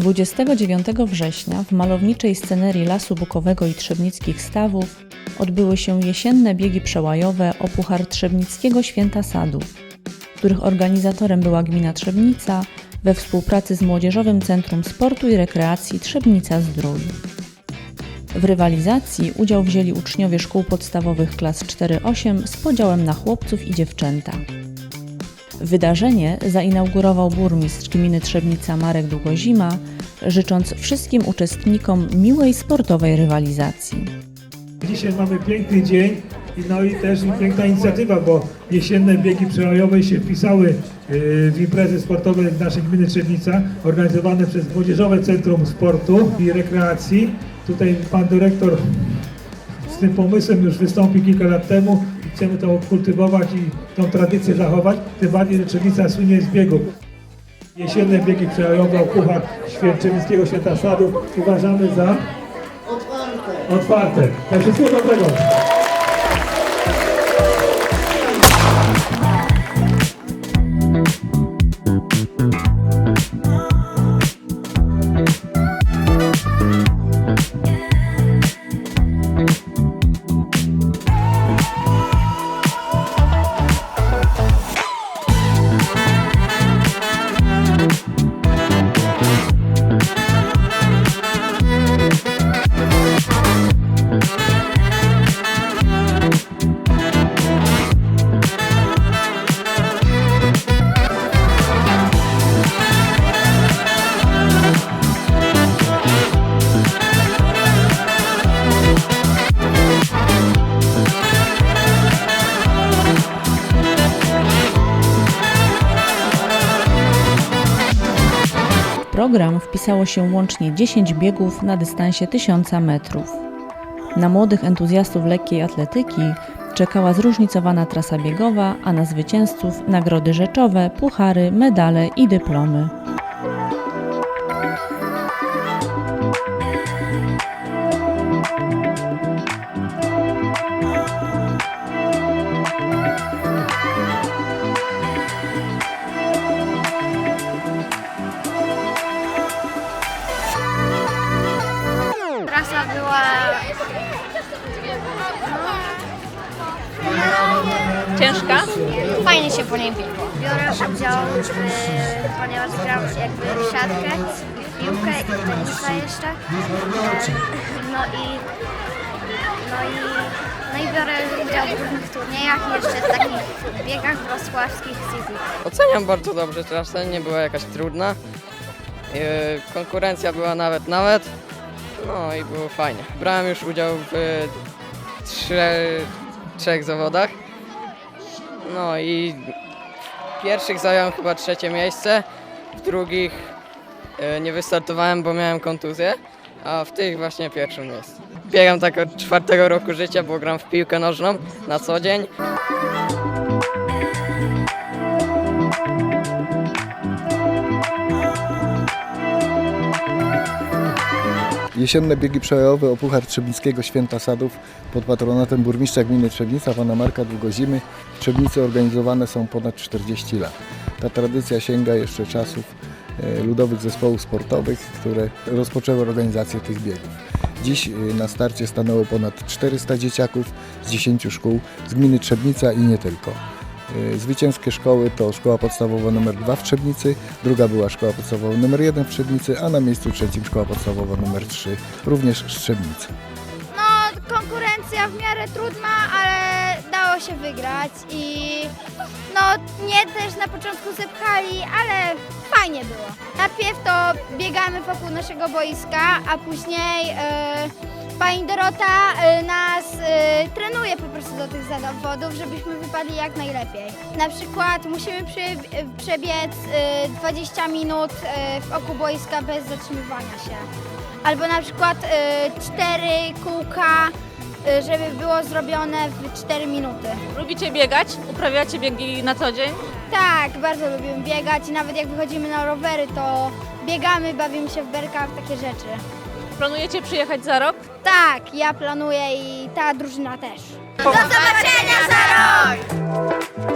29 września w malowniczej scenerii Lasu Bukowego i Trzebnickich Stawów odbyły się jesienne biegi przełajowe o Puchar Trzebnickiego Święta Sadów, których organizatorem była gmina Trzebnica we współpracy z Młodzieżowym Centrum Sportu i Rekreacji Trzebnica Zdrój. W rywalizacji udział wzięli uczniowie szkół podstawowych klas 4-8 z podziałem na chłopców i dziewczęta. Wydarzenie zainaugurował burmistrz gminy Trzebnica Marek Długozima, życząc wszystkim uczestnikom miłej sportowej rywalizacji. Dzisiaj mamy piękny dzień i no i też piękna inicjatywa, bo jesienne biegi przełajowe się wpisały yy, w imprezy sportowe naszej gminy Trzebnica, organizowane przez Młodzieżowe Centrum Sportu i Rekreacji. Tutaj pan dyrektor tym pomysłem już wystąpił kilka lat temu i chcemy to kultywować i tą tradycję zachować, tym bardziej, Trzebnica słynie z biegów. Jesienne biegi przełajowe o Puchar Święczyńskiego Święta Sadu uważamy za otwarte. Tak wszystkiego dobrego. Program wpisało się łącznie 10 biegów na dystansie 1000 metrów. Na młodych entuzjastów lekkiej atletyki czekała zróżnicowana trasa biegowa, a na zwycięzców nagrody rzeczowe, puchary, medale i dyplomy. Ciężka? fajnie się po niej biegło. Biorę udział, w, ponieważ gram jakby w siatkę, w piłkę i w tenisa jeszcze. E, No i, no i, no i biorę udział w różnych turniejach i jeszcze w takich biegach wrocławskich city. Oceniam bardzo dobrze trasę, nie była jakaś trudna. Yy, Konkurencja była nawet nawet. No i było fajnie. Brałem już udział w y, trze, trzech zawodach. No i w pierwszych zająłem chyba trzecie miejsce, w drugich y, nie wystartowałem, bo miałem kontuzję, a w tych właśnie pierwszym miejsce. Biegam tak od czwartego roku życia, bo gram w piłkę nożną na co dzień. Jesienne biegi przełajowe o Puchar Trzebnickiego Święta Sadów pod patronatem burmistrza gminy Trzebnica, pana Marka Długozimy. W Trzebnicy organizowane są ponad 40 lat. Ta tradycja sięga jeszcze czasów e, ludowych zespołów sportowych, które rozpoczęły organizację tych biegów. Dziś e, na starcie stanęło ponad 400 dzieciaków z 10 szkół z gminy Trzebnica i nie tylko. E, Zwycięskie szkoły to szkoła podstawowa nr 2 w Trzebnicy, druga była szkoła podstawowa nr 1 w Trzebnicy, a na miejscu trzecim szkoła podstawowa nr 3 również z Trzebnicy. No, konkurencja w miarę trudna, ale dało się wygrać i no, nie też na początku zepchali, ale fajnie było. Najpierw to biegamy wokół naszego boiska, a później e, pani Dorota e, nas e, trenuje po prostu do tych zawodów, żebyśmy wypadli jak najlepiej. Na przykład musimy przy, przebiec e, 20 minut e, wokół boiska bez zatrzymywania się. Albo na przykład y, cztery kółka, y, żeby było zrobione w 4 minuty. Lubicie biegać? Uprawiacie biegi na co dzień? Tak, bardzo lubimy biegać i nawet jak wychodzimy na rowery, to biegamy, bawimy się w berkach, takie rzeczy. Planujecie przyjechać za rok? Tak, ja planuję i ta drużyna też. Do zobaczenia za rok!